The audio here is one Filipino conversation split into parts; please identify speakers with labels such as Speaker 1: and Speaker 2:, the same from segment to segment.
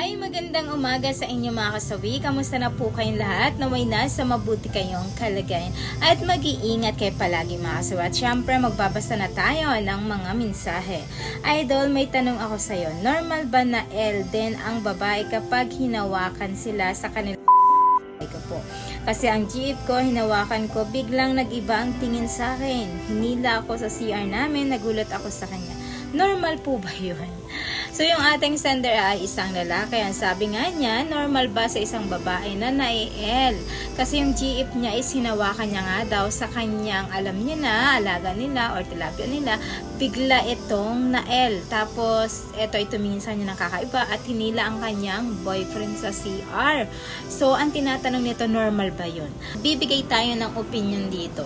Speaker 1: Hi, magandang umaga sa inyo mga kasawi. Kamusta na po kayong lahat? Naway na sa mabuti kayong kalagayan. At mag-iingat kayo palagi mga kasawi. At syempre, magbabasa na tayo ng mga mensahe. Idol, may tanong ako sa'yo. Normal ba na L din ang babae kapag hinawakan sila sa kanila? ko po. Kasi ang jeep ko, hinawakan ko, biglang nag-iba ang tingin sa akin. Hinila ako sa CR namin, nagulat ako sa kanya. Normal po ba yun? So yung ating sender ay isang lalaki. Ang sabi nga niya, normal ba sa isang babae na nai-L? Kasi yung GF niya is hinawakan niya nga daw sa kanyang alam niya na, alaga nila or tilapia nila, bigla itong na-L. Tapos ito ay tumingin sa kanya ng kakaiba at hinila ang kanyang boyfriend sa CR. So ang tinatanong nito, normal ba yun? Bibigay tayo ng opinion dito.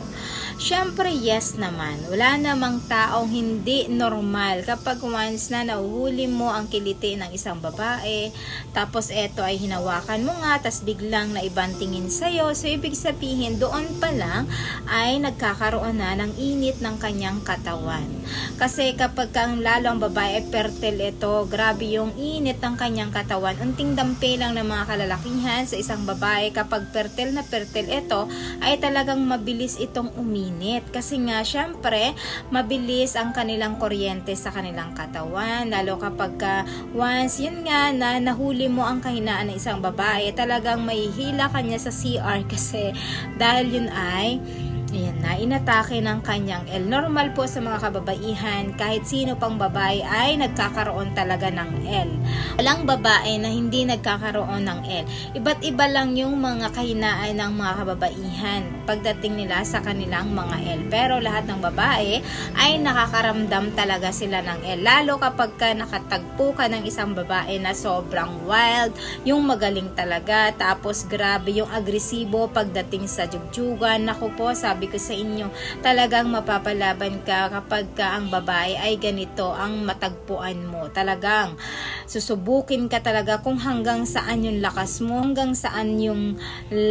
Speaker 1: Siyempre, yes naman. Wala namang taong hindi normal kapag once na nahuhuli mo ang kiliti ng isang babae, tapos eto ay hinawakan mo nga, tapos biglang naibang tingin sa'yo. So, ibig sabihin, doon pa lang ay nagkakaroon na ng init ng kanyang katawan. Kasi kapag kang lalo ang babae ay pertel ito, grabe yung init ng kanyang katawan. Unting dampe lang ng mga kalalakihan sa isang babae kapag pertel na pertel ito, ay talagang mabilis itong uminit. Kasi nga, syempre, mabilis ang kanilang kuryente sa kanilang katawan. Lalo kapag ka, once, yun nga, na nahuli mo ang kahinaan ng isang babae, talagang may hila kanya sa CR kasi dahil yun ay Ayan na, inatake ng kanyang L. Normal po sa mga kababaihan, kahit sino pang babae ay nagkakaroon talaga ng L. Walang babae na hindi nagkakaroon ng L. Iba't iba lang yung mga kahinaan ng mga kababaihan pagdating nila sa kanilang mga L. Pero lahat ng babae ay nakakaramdam talaga sila ng L. Lalo kapag ka nakatagpo ka ng isang babae na sobrang wild, yung magaling talaga, tapos grabe yung agresibo pagdating sa jugjugan. Naku po, sabi ko sa inyo, talagang mapapalaban ka kapag ka ang babae ay ganito ang matagpuan mo. Talagang susubukin ka talaga kung hanggang saan yung lakas mo, hanggang saan yung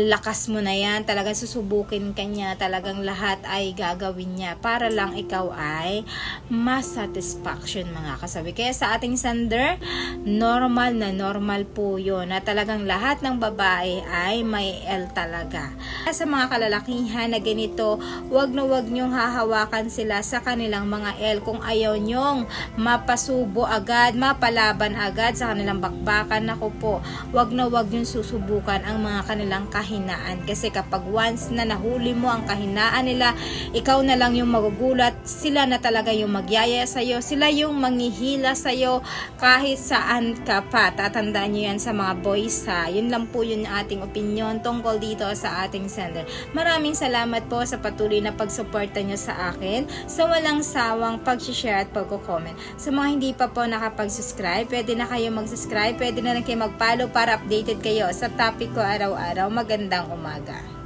Speaker 1: lakas mo na yan. Talagang susubukin ka niya, talagang lahat ay gagawin niya para lang ikaw ay mas satisfaction mga kasabi. Kaya sa ating sender, normal na normal po yun na talagang lahat ng babae ay may L talaga. Sa mga kalalakihan na ganito, wag na wag nyong hahawakan sila sa kanilang mga L kung ayaw nyong mapasubo agad, mapalaban agad sa kanilang bakbakan. Naku po, wag na wag nyong susubukan ang mga kanilang kahinaan kasi kapag once na nahuli mo ang kahinaan nila, ikaw na lang yung magugulat, sila na talaga yung magyaya sa'yo, sila yung manghihila sa'yo kahit saan ka pa. Tatandaan nyo yan sa mga boys ha. Yun lang po yun ating opinion tungkol dito sa ating sender. Maraming salamat po sa patuloy na pagsuporta nyo sa akin, sa walang sawang pag-share at pag-comment. Sa mga hindi pa po nakapag-subscribe, pwede na kayo mag-subscribe, pwede na rin kayo mag-follow para updated kayo sa topic ko araw-araw. Magandang umaga.